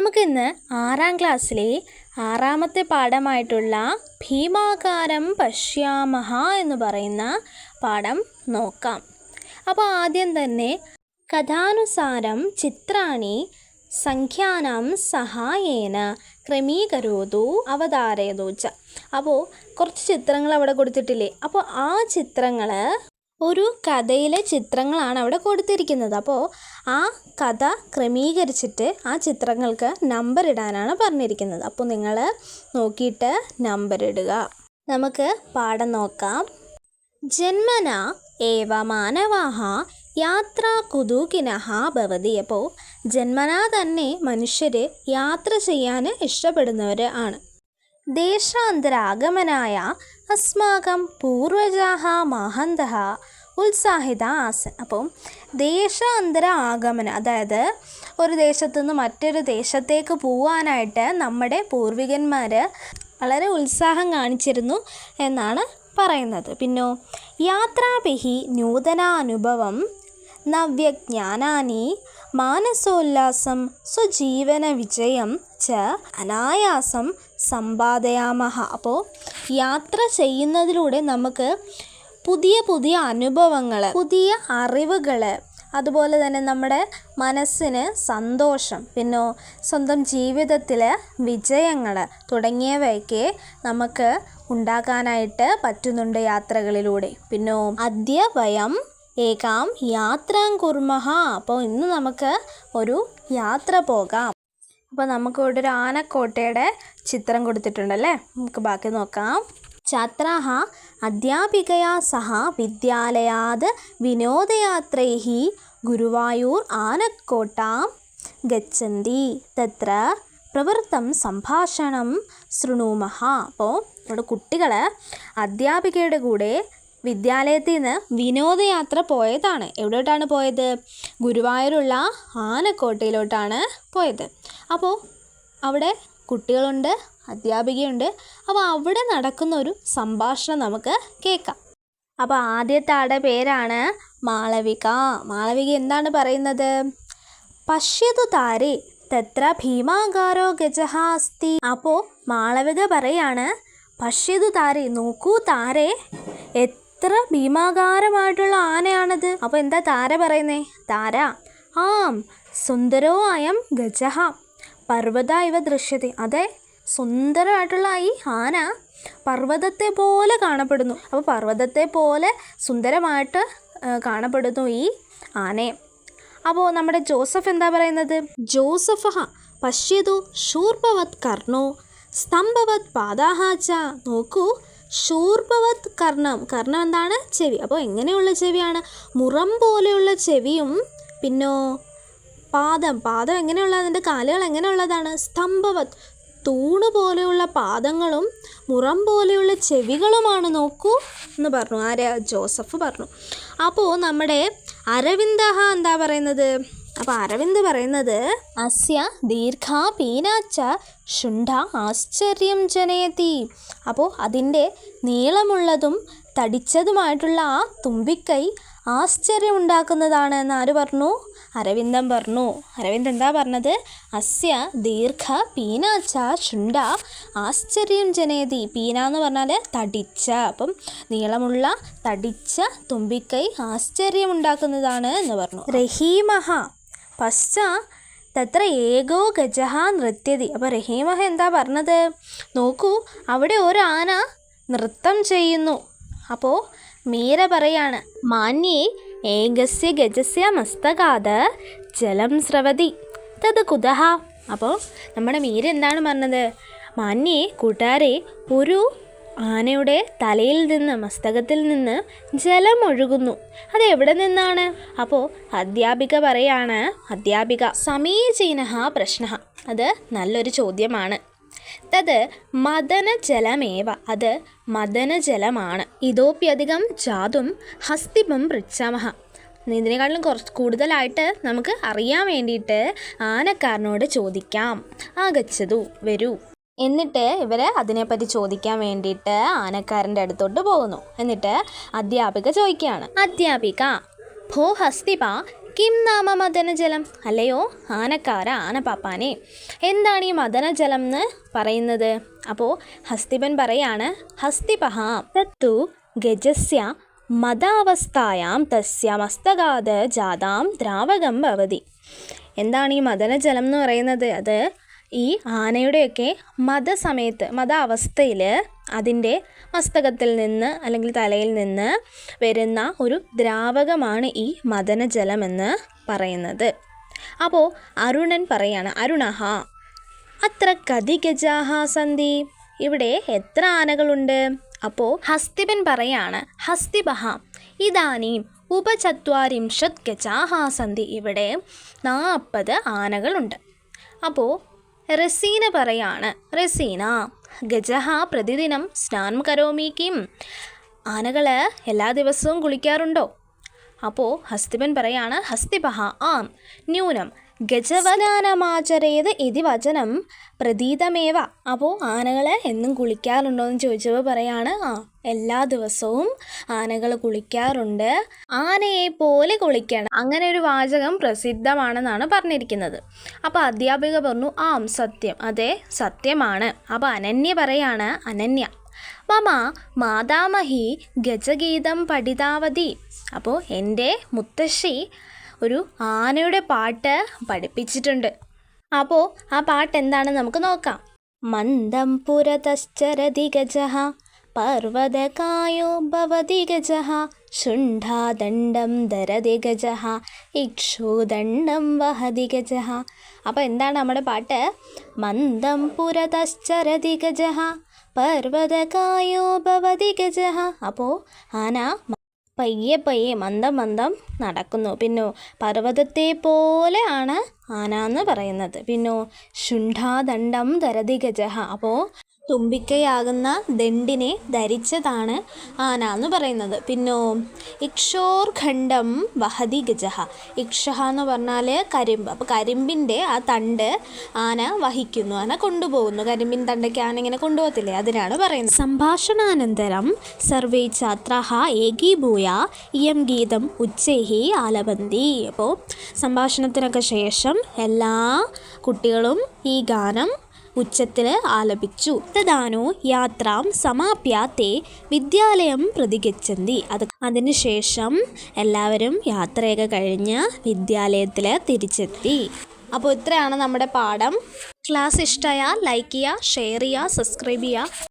നമുക്കിന്ന് ആറാം ക്ലാസ്സിലെ ആറാമത്തെ പാഠമായിട്ടുള്ള ഭീമാകാരം പശ്യാമഹ എന്ന് പറയുന്ന പാഠം നോക്കാം. അപ്പോൾ ആദ്യം തന്നെ കഥാനുസാരം ചിത്രാണി സംഖ്യാനാം സഹായേന ക്രമീകരോതു അവതാരയതോച്ച അപ്പോൾ കുറച്ച് ചിത്രങ്ങൾ അവിടെ കൊടുത്തിട്ടില്ലേ? അപ്പോൾ ആ ചിത്രങ്ങൾ ഒരു കഥയിലെ ചിത്രങ്ങളാണ് അവിടെ കൊടുത്തിരിക്കുന്നത്. അപ്പോൾ ആ കഥ ക്രമീകരിച്ചിട്ട് ആ ചിത്രങ്ങൾക്ക് നമ്പർ ഇടാനാണ് പറഞ്ഞിരിക്കുന്നത്. അപ്പോൾ നിങ്ങൾ നോക്കിയിട്ട് നമ്പർ ഇടുക. നമുക്ക് പാഠം നോക്കാം. ജന്മന ഏവ മാനവാഹ യാത്രാ കുതൂകിനഹ ഭവതി. അപ്പോൾ ജന്മനാ തന്നെ മനുഷ്യർ യാത്ര ചെയ്യാൻ ഇഷ്ടപ്പെടുന്നവർ ആണ്. ദേശാന്തരാഗമനായ അസ്മാകം പൂർവജാഹ മഹന്ത ഉത്സാഹിത ആസൻ. അപ്പം ദേശാന്തര ആഗമനം അതായത് ഒരു ദേശത്തു നിന്ന് മറ്റൊരു ദേശത്തേക്ക് പോവാനായിട്ട് നമ്മുടെ പൂർവികന്മാർ വളരെ ഉത്സാഹം കാണിച്ചിരുന്നു എന്നാണ് പറയുന്നത്. പിന്നോ യാത്രാഭിഹി നൂതനാനുഭവം നവ്യജ്ഞാനാനി മാനസോല്ലാസം സ്വജീവന വിജയം ച അനായാസം സമ്പാദയാമഹ. അപ്പോൾ യാത്ര ചെയ്യുന്നതിലൂടെ നമുക്ക് പുതിയ പുതിയ അനുഭവങ്ങൾ പുതിയ അറിവുകൾ അതുപോലെ തന്നെ നമ്മുടെ മനസ്സിന് സന്തോഷം പിന്നെ സ്വന്തം ജീവിതത്തിൽ വിജയങ്ങൾ തുടങ്ങിയവയൊക്കെ നമുക്ക് ഉണ്ടാക്കാനായിട്ട് പറ്റുന്നുണ്ട് യാത്രകളിലൂടെ. പിന്നെ അദ്യ വയം ഏകാം യാത്രാം കുർമഹ. അപ്പോൾ ഇന്ന് നമുക്ക് ഒരു യാത്ര പോകാം. അപ്പോൾ നമുക്കിവിടെ ഒരു ആനക്കോട്ടയുടെ ചിത്രം കൊടുത്തിട്ടുണ്ടല്ലേ? നമുക്ക് ബാക്കി നോക്കാം. ഛാത്രാഹ അധ്യാപികയാ സഹ വിദ്യാലയാത് വിനോദയാത്രൈ ഗുരുവായൂർ ആനക്കോട്ടാം ഗച്ഛന്തി. തത്ര പ്രവൃത്തം സംഭാഷണം ശൃണുമഹ. അപ്പോൾ നമ്മുടെ കുട്ടികൾ അധ്യാപികയുടെ കൂടെ വിദ്യാലയത്തിൽ നിന്ന് വിനോദയാത്ര പോയതാണ്. എവിടോട്ടാണ് പോയത്? ഗുരുവായൂരുള്ള ആനക്കോട്ടയിലോട്ടാണ് പോയത്. അപ്പോൾ അവിടെ കുട്ടികളുണ്ട് അധ്യാപികയുണ്ട്. അപ്പോൾ അവിടെ നടക്കുന്ന ഒരു സംഭാഷണം നമുക്ക് കേൾക്കാം. അപ്പോൾ ആദ്യത്തെ ആടെ പേരാണ് മാളവിക. മാളവിക എന്താണ് പറയുന്നത്? പശ്യതു താരേ തത്ര ഭീമാകാരോ ഗജഹ അസ്തി അപ്പോൾ മാളവിക പറയാണ് പശ്യതു താരേ നോക്കൂ താരേ എത്ര ഭീമാകാരമായിട്ടുള്ള ആനയാണത്. അപ്പോൾ എന്താ താര പറയുന്നേ? താര ആം സുന്ദരോ അയം ഗജഹ പർവത ഇവ ദൃശ്യത അതെ സുന്ദരമായിട്ടുള്ള ഈ ആന പർവതത്തെ പോലെ കാണപ്പെടുന്നു. അപ്പോൾ പർവതത്തെ പോലെ സുന്ദരമായിട്ട് കാണപ്പെടുന്നു ഈ ആനയെ. അപ്പോൾ നമ്മുടെ ജോസഫ് എന്താ പറയുന്നത്? ജോസഫ പശ്യതു ശൂർപവത് കർണോ സ്തംഭവത് പാദാഹാച്ച നോക്കൂ ശൂർഭവത് കർണം. കർണം എന്താണ്? ചെവി. അപ്പോൾ എങ്ങനെയുള്ള ചെവിയാണ്? മുറം പോലെയുള്ള ചെവിയും പിന്നോ പാദം. പാദം എങ്ങനെയുള്ള അതിന്റെ കാലുകൾ എങ്ങനെയുള്ളതാണ്? സ്തംഭവത്. തൂണ് പോലെയുള്ള പാദങ്ങളും മുറം പോലെയുള്ള ചെവികളുമാണ് നോക്കൂ എന്ന് പറഞ്ഞു. ആരെ? ജോസഫ് പറഞ്ഞു. അപ്പോൾ നമ്മുടെ അരവിന്ദ എന്താ പറയുന്നത്? അപ്പോൾ അരവിന്ദ് പറയുന്നത് അസ്യ ദീർഘ പീനാച്ച ശുണ്ഠ ആശ്ചര്യം ജനയതി. അപ്പോൾ അതിന്റെ നീളമുള്ളതും തടിച്ചതുമായിട്ടുള്ള ആ തുമ്പിക്കൈ ആശ്ചര്യം ഉണ്ടാക്കുന്നതാണ് എന്ന് ആര് പറഞ്ഞു? അരവിന്ദൻ പറഞ്ഞു. അരവിന്ദ് എന്താ പറഞ്ഞത്? അസ്യ ദീർഘ പീനാച്ച ശുണ്ട ആശ്ചര്യം ജനയതി. പീന എന്ന് പറഞ്ഞാൽ തടിച്ച. അപ്പം നീളമുള്ള തടിച്ച തുമ്പിക്കൈ ആശ്ചര്യം ഉണ്ടാക്കുന്നതാണ് എന്ന് പറഞ്ഞു. റഹീമഹ പശ്ച തത്ര ഏകോ ഗജഹ നൃത്യതി. അപ്പോൾ റഹീമഹ എന്താ പറഞ്ഞത്? നോക്കൂ അവിടെ ഒരു ആന നൃത്തം ചെയ്യുന്നു. അപ്പോൾ മീര പറയാണ് മാന്യേ ഏകസ്യ ഗജസ്യ മസ്തകാത് ജലം സ്രവതി. തത് കുതഹ അപ്പോൾ നമ്മുടെ മീര എന്താണ് പറഞ്ഞത്? മാന്യേ കൂട്ടുകാരെ ഒരു ആനയുടെ തലയിൽ നിന്ന് മസ്തകത്തിൽ നിന്ന് ജലം ഒഴുകുന്നു അത് എവിടെ നിന്നാണ്? അപ്പോൾ അധ്യാപിക പറയാണ് അധ്യാപിക സമീചീന പ്രശ്ന അത് നല്ലൊരു ചോദ്യമാണ്. തത് മദനജലമേവ അത് മദനജലമാണ്. ഇതോപ്യധികം ജാതും ഹസ്തിപം പൃച്ഛാമഹ. ഇതിനേക്കാളും കുറച്ച് കൂടുതലായിട്ട് നമുക്ക് അറിയാൻ വേണ്ടിയിട്ട് ആനക്കാരനോട് ചോദിക്കാം. ആകച്ചതു വരൂ. എന്നിട്ട് ഇവർ അതിനെപ്പറ്റി ചോദിക്കാൻ വേണ്ടിയിട്ട് ആനക്കാരന്റെ അടുത്തോട്ട് പോകുന്നു. എന്നിട്ട് അധ്യാപിക ചോദിക്കുകയാണ്. അധ്യാപിക ഭോ ഹസ്തിപ കിം നാമ മദനജലം? അല്ലയോ ആനക്കാര ആനപ്പാപ്പാനെ. എന്താണ് ഈ മദനജലം എന്ന് പറയുന്നത്? അപ്പോൾ ഹസ്തിപൻ പറയാണ് ഹസ്തിപഹ തത്തു ഗജസ്യ മതാവസ്ഥായാം തസ്യ മസ്തകാത് ജാതാം ദ്രാവകം ഭവതി. എന്താണ് ഈ മദനജലം എന്ന് പറയുന്നത്? അത് ഈ ആനയുടെയൊക്കെ മതസമയത്ത് മത അവസ്ഥയിൽ അതിന്റെ മസ്തകത്തിൽ നിന്ന് അല്ലെങ്കിൽ തലയിൽ നിന്ന് വരുന്ന ഒരു ദ്രാവകമാണ് ഈ മദനജലമെന്ന് പറയുന്നത്. അപ്പോൾ അരുണൻ പറയാണ് അരുണഹ അത്ര കതി ഗജാഹ സന്ധി. ഇവിടെ എത്ര ആനകളുണ്ട്? അപ്പോൾ ഹസ്തിബൻ പറയാണ് ഹസ്തിബഹ ഇതാനീം ഉപചത്വാരിംഷത് ഗജാഹ സന്ധി. ഇവിടെ നാൽപ്പത് ആനകളുണ്ട്. അപ്പോൾ റസീന പറയാണ് റസീന ഗജഹ പ്രതിദിനം സ്നാനം കരോമി കിം. ആനകൾ എല്ലാ ദിവസവും കുളിക്കാറുണ്ടോ? അപ്പോൾ ഹസ്തിബൻ പറയാണ് ഹസ്തിബഹ ആം ന്യൂനം. ഗജവദാനമാചരേത് ഇതി വചനം. പ്രതീതമേവ. അപ്പോൾ ആനകളെ എന്നും കുളിക്കാറുണ്ടോ എന്ന് ചോദിച്ചപ്പോൾ പറയാണ് ആ എല്ലാ ദിവസവും ആനകൾ കുളിക്കാറുണ്ട്. ആനയെ പോലെ കുളിക്കണം. അങ്ങനെ ഒരു വാചകം പ്രസിദ്ധമാണെന്നാണ് പറഞ്ഞിരിക്കുന്നത്. അപ്പോൾ അധ്യാപിക പറഞ്ഞു ആം സത്യം. അതെ സത്യമാണ്. അപ്പോൾ അനന്യ പറയാണ് അനന്യ. മമ മാതാമഹി ഗജഗീതം പഠിതാവതി. അപ്പോൾ എന്റെ മുത്തശ്ശി ഒരു ആനയുടെ പാട്ട് പഠിപ്പിച്ചിട്ടുണ്ട്. അപ്പോൾ ആ പാട്ട് എന്താണെന്ന് നമുക്ക് നോക്കാം. മന്ദം പുരതശ്ചരതി ഗജഹ പർവതകായോ ഭവതി ഗജഹ ശുണ്ഠാദണ്ഡം ധരതി ഗജഹ ഇക്ഷുദണ്ഡം വഹതി ഗജഹ അപ്പോൾ എന്താണ് നമ്മുടെ പാട്ട്? മന്ദം പുരതശ്ചരതി ഗജഹ പർവതകായോ ഭവതി ഗജഹ അപ്പോൾ ആന പയ്യെ പയ്യെ മന്ദം മന്ദം നടക്കുന്നു. പിന്നോ പർവതത്തെ പോലെ ആണ് ആന എന്ന് പറയുന്നത്. പിന്നോ ശുണ്ഠാദണ്ഡം ധരതി ഗജഹ. അപ്പോൾ തുമ്പിക്കൈയാകുന്ന ദണ്ഡിനെ ധരിച്ചതാണ് ആന എന്ന് പറയുന്നത്. പിന്നോ ഇക്ഷോർഖണ്ഡം വഹതി ഗജഹ. ഇക്ഷഹ എന്ന് പറഞ്ഞാൽ കരിമ്പ്. അപ്പോൾ കരിമ്പിന്റെ ആ തണ്ട് ആന വഹിക്കുന്നു. ആന കൊണ്ടുപോകുന്നു. കരിമ്പിൻ തണ്ടയ്ക്ക് ആന ഇങ്ങനെ കൊണ്ടുപോകത്തില്ലേ? അതിനാണ് പറയുന്നത്. സംഭാഷണാനന്തരം സർവേ ഛാത്രാഹ ഏകീഭൂയ ഇയം ഗീതം ഉച്ചൈഹി ആലബന്തി അപ്പോൾ സംഭാഷണത്തിനൊക്കെ ശേഷം എല്ലാ കുട്ടികളും ഈ ഗാനം ഉച്ചത്തിൽ ആലപിച്ചു. തദാനോ യാത്രാം സമാപ്യ വിദ്യാലയം പ്രതികച്ചന്തി അത് അതിനുശേഷം എല്ലാവരും യാത്രയൊക്കെ കഴിഞ്ഞ് വിദ്യാലയത്തിൽ തിരിച്ചെത്തി. അപ്പോൾ ഇത്രയാണ് നമ്മുടെ പാഠം. ക്ലാസ് ഇഷ്ടമായാൽ ലൈക്ക് ചെയ്യുക ഷെയർ ചെയ്യുക സബ്സ്ക്രൈബ് ചെയ്യുക.